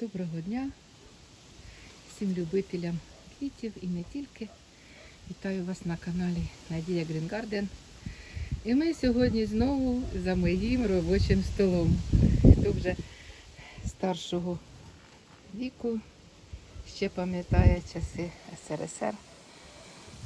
Доброго дня всім любителям квітів і не тільки. Вітаю вас на каналі Надія Грінгарден. І ми сьогодні знову за моїм робочим столом. Хто вже старшого віку ще пам'ятає часи СРСР,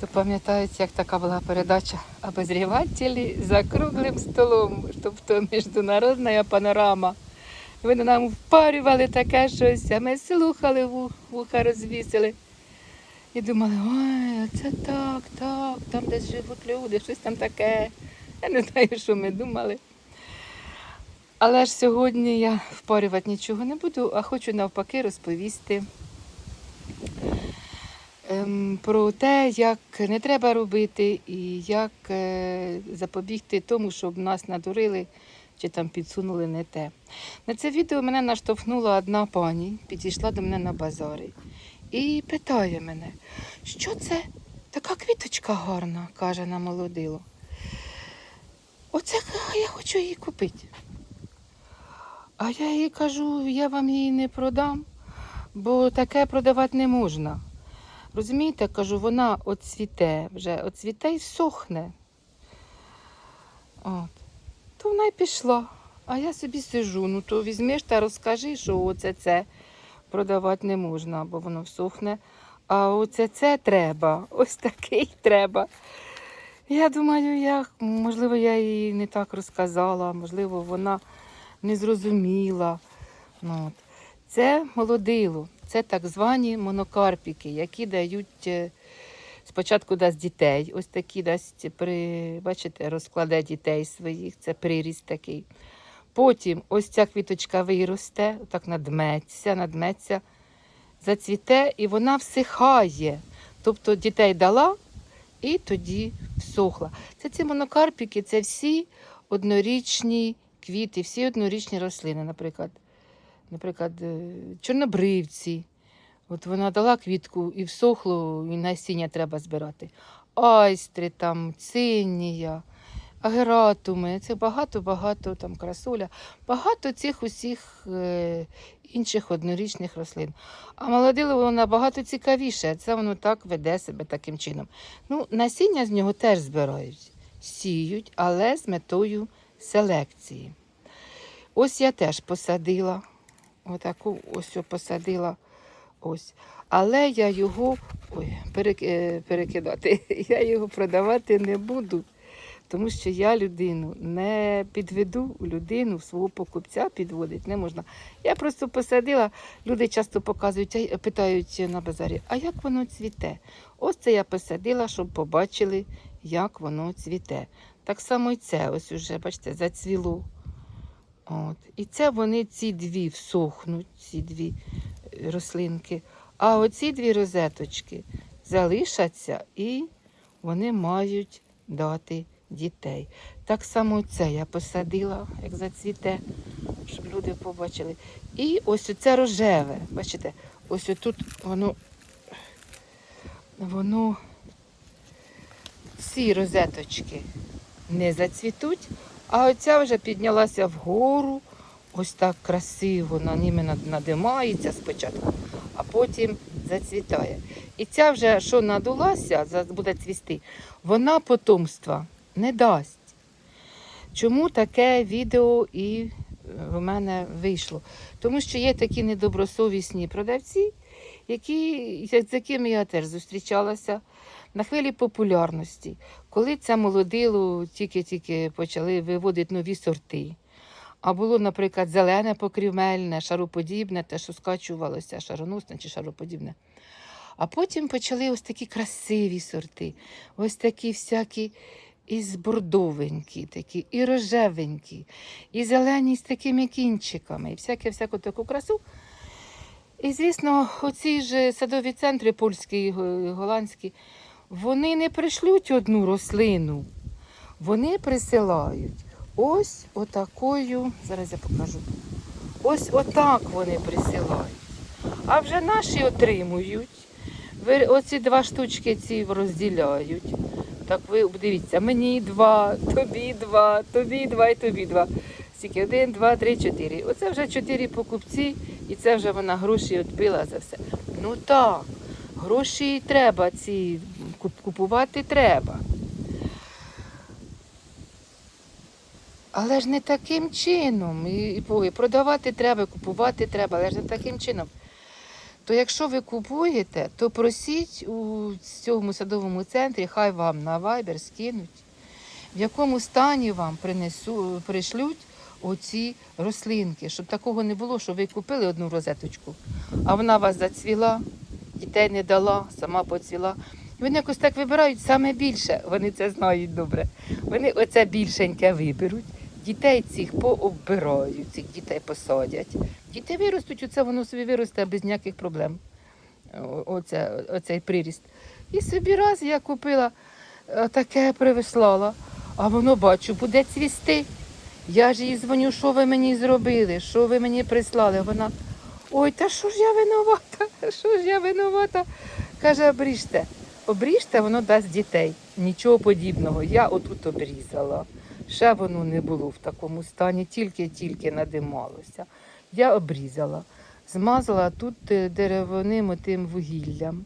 то пам'ятають, як така була передача обозрівателі за круглим столом, тобто міжнародна панорама. Вони нам впарювали таке щось, а ми слухали, вуха розвісили. І думали, ой, це так, так, там десь живуть люди, щось там таке. Я не знаю, що ми думали. Але ж сьогодні я впарювати нічого не буду, а хочу навпаки розповісти ем, про те, як не треба робити і як е, запобігти тому, щоб нас надурили чи там підсунули не те. На це відео мене наштовхнула одна пані, підійшла до мене на базарі і питає мене, що це така квіточка гарна, каже на молодило. Оце я хочу її купити. А я їй кажу, я вам її не продам, бо таке продавати не можна. Розумієте, кажу, вона оцвіте, вже оцвіте і сохне. От. Вона й пішла. А я собі сижу, ну то візьмеш та розкажи, що оце це продавати не можна, бо воно всохне. А оце це треба, ось такий треба. Я думаю, я, можливо, я їй не так розказала, можливо, вона не зрозуміла. Ну, от. Це молодило, це так звані монокарпіки, які дають е, спочатку дасть дітей, ось такі дасть при, бачите, розкладе дітей своїх, це приріст такий. Потім ось ця квіточка виросте, так надметься, надметься, зацвіте і вона всихає. Тобто дітей дала і тоді всохла. Це ці монокарпіки, це всі однорічні квіти, всі однорічні рослини, наприклад. Наприклад, е, чорнобривці. От вона дала квітку і всохло, і насіння треба збирати. Айстри, там, циннія, агератуми, це багато-багато там красоля, багато цих усіх е, інших однорічних рослин. А молодило воно набагато цікавіше, це воно так веде себе таким чином. Ну, насіння з нього теж збирають, сіють, але з метою селекції. Ось я теж посадила, отаку ось посадила. Ось. Але я його ой, е, перекидати, я його продавати не буду, тому що я людину не підведу, людину свого покупця підводити не можна. Я просто посадила, люди часто показують, питають на базарі, а як воно цвіте? Ось це я посадила, щоб побачили, як воно цвіте. Так само і це, ось уже, бачите, зацвіло. От. І це вони ці дві всохнуть, ці дві рослинки. А оці дві розеточки залишаться і вони мають дати дітей. Так само це я посадила, як зацвіте, щоб люди побачили. І ось оце рожеве. Бачите, ось тут воно, воно ці розеточки не зацвітуть, а оця вже піднялася вгору, ось так красиво на ними надимається спочатку, а потім зацвітає. І ця вже, що надулася, буде цвісти, вона потомства не дасть. Чому таке відео і е, в мене вийшло? Тому що є такі недобросовісні продавці, які, з якими я теж зустрічалася на хвилі популярності, коли це молодило тільки-тільки почали виводити нові сорти. А було, наприклад, зелене покрівмельне, шароподібне, те, що скачувалося, шароносне чи шароподібне. А потім почали ось такі красиві сорти, ось такі всякі і бордовенькі, такі, і рожевенькі, і зелені з такими кінчиками, і всяке всяку таку красу. І, звісно, оці ж садові центри польські і голландські, вони не пришлють одну рослину, вони присилають ось отакою, зараз я покажу. Ось отак вони присилають. А вже наші отримують. Оці два штучки ці розділяють. Так ви дивіться, мені два, тобі два, тобі два і тобі два. Скільки? Один, два, три, чотири. Оце вже чотири покупці, І це вже вона гроші відбила за все. Ну так, гроші треба ці купувати треба. Але ж не таким чином. І, і продавати треба, і купувати треба, але ж не таким чином. То якщо ви купуєте, то просіть у цьому садовому центрі, хай вам на Viber скинуть, в якому стані вам принесу, пришлють оці рослинки, щоб такого не було, що ви купили одну розеточку, а вона вас зацвіла, дітей не дала, сама поцвіла. Вони якось так вибирають саме більше, вони це знають добре. Вони оце більшеньке виберуть, дітей цих пооббирають, цих дітей посадять. Діти виростуть, оце воно собі виросте без ніяких проблем. Оце, оцей приріст. І собі раз я купила е, таке привислала, а воно бачу, буде цвісти. Я ж їй дзвоню, що ви мені зробили, що ви мені прислали. Вона, ой, та що ж я винувата? Що ж я винувата? Каже, обріжте. Обріжте, воно дасть дітей. Нічого подібного. Я отут обрізала. Ще воно не було в такому стані, тільки-тільки надималося. Я обрізала, змазала тут е, деревяним тим вугіллям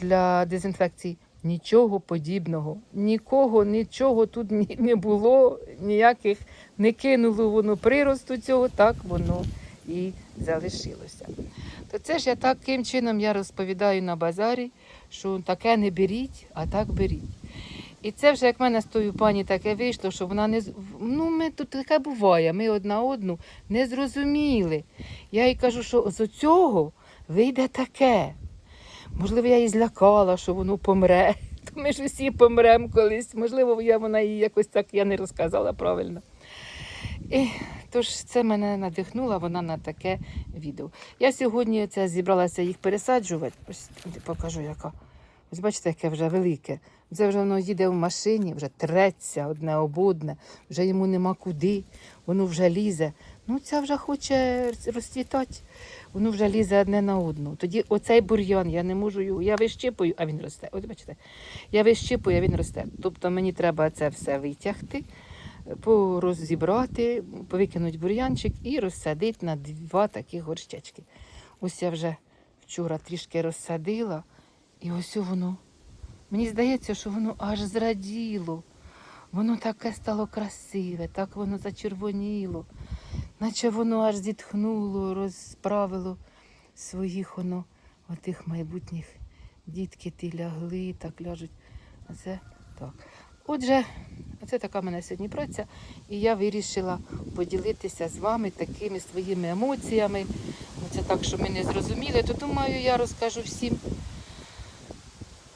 для дезінфекції. Нічого подібного, нікого, нічого тут ні- не було, ніяких не кинуло воно приросту цього, так воно і залишилося. То це ж я таким чином я розповідаю на базарі, що таке не беріть, а так беріть. І це вже як в мене з тою пані таке вийшло, що вона не ну ми тут таке буває, ми одна одну не зрозуміли. Я їй кажу, що з цього вийде таке. Можливо, я її злякала, що воно помре. То ми ж усі помремо колись. Можливо, я вона їй якось так я не розказала правильно. І, тож це мене надихнула вона на таке відео. Я сьогодні це зібралася їх пересаджувати. Ось покажу, яка. Ось бачите, яке вже велике. Це вже воно їде в машині, вже треться одне об одне, вже йому нема куди, воно вже лізе. Ну, ця вже хоче розцвітати, воно вже лізе одне на одну. Тоді оцей бур'ян, я не можу його, я вищипую, а він росте. От бачите, я вищипую, а він росте. Тобто мені треба це все витягти, порозібрати, повикинути бур'янчик і розсадити на два такі горщечки. Ось я вже вчора трішки розсадила, і ось воно. Мені здається, що воно аж зраділо. Воно таке стало красиве, так воно зачервоніло, наче воно аж зітхнуло, розправило своїх воно, отих майбутніх дітки ті лягли, так ляжуть. Це так. Отже, це така в мене сьогодні праця, і я вирішила поділитися з вами такими своїми емоціями. Це так, що ми не зрозуміли, то думаю, я розкажу всім.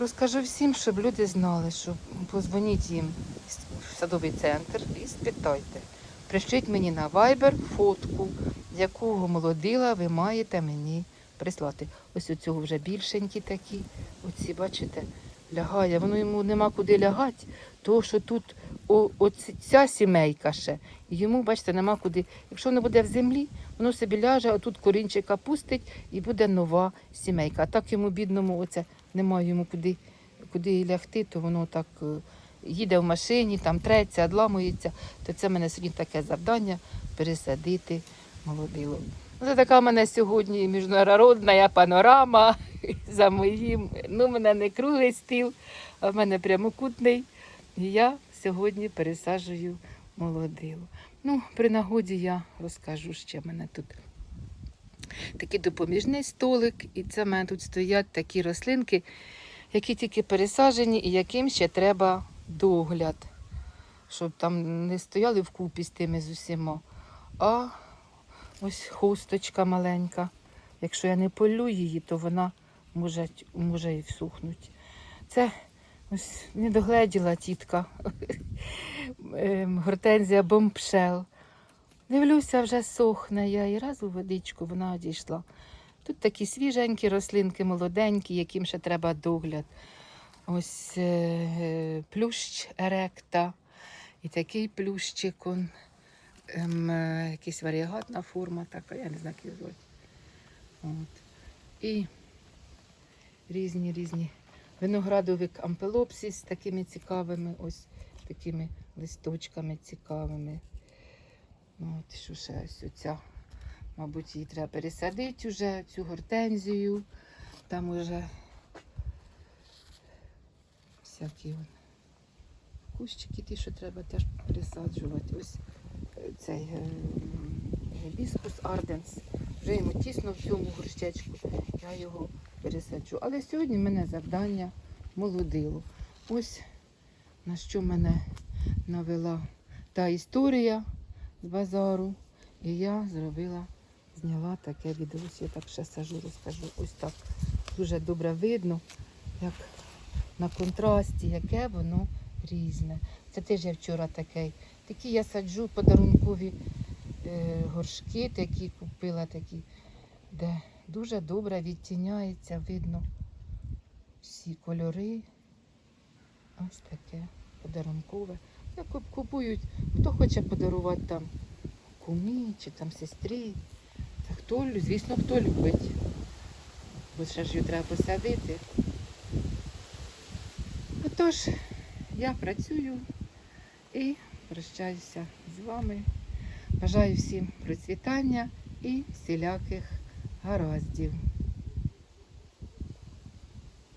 Розкажу всім, щоб люди знали, що позвоніть їм в садовий центр і спитайте. Пришліть мені на Viber фотку, якого молодила ви маєте мені прислати. Ось у цього вже більшенькі такі. Оці, бачите, лягає. Воно йому нема куди лягати, тому що тут о, ця сімейка ще. І йому, бачите, нема куди. Якщо воно буде в землі, воно собі ляже, а тут корінчика пустить і буде нова сімейка. А так йому бідному оце немає йому куди, куди лягти, то воно так е, їде в машині, там треться, одламується. То це мене сьогодні таке завдання пересадити молодило. Ну, Це така в мене сьогодні міжнародна панорама за моїм. Ну, в мене не круглий стіл, а в мене прямокутний. І я сьогодні пересаджую молодило. Ну, при нагоді я розкажу ще в мене тут такий допоміжний столик, і це в мене тут стоять такі рослинки, які тільки пересаджені і яким ще треба догляд, щоб там не стояли вкупі з тими з усіма. А ось хусточка маленька. Якщо я не полю її, то вона може, може і всухнути. Це ось не догледіла тітка. Ем, Гортензія бомбшел. Дивлюся, вже сохне я і раз у водичку вона одійшла. Тут такі свіженькі рослинки, молоденькі, яким ще треба догляд. Ось е, плющ еректа і такий плющик, он, ем, е, якась варіагатна форма така, я не знаю, як її. От. І різні різні виноградовик ампелопсис з такими цікавими, ось такими листочками цікавими. От що ще ось оця Мабуть, її треба пересадити вже, цю гортензію. Там уже всякі кущики, ті, що треба теж пересаджувати. Ось цей е, гібіскус арденс. Вже йому тісно в цьому горщечку. Я його пересаджу. Але сьогодні в мене завдання молодило. Ось на що мене навела та історія з базару. І я зробила, зняла таке відео. Я так ще сажу, розкажу. Ось так дуже добре видно, як на контрасті, яке воно різне. Це теж я вчора таке. Такі я саджу подарункові е, горшки, такі купила такі, де дуже добре відтіняється, видно всі кольори. Ось таке подарункове. Як купують, хто хоче подарувати там кумі чи там сестрі. Та хто, звісно, хто любить. Бо ще ж її треба посадити. Отож, я працюю і прощаюся з вами. Бажаю всім процвітання і всіляких гараздів.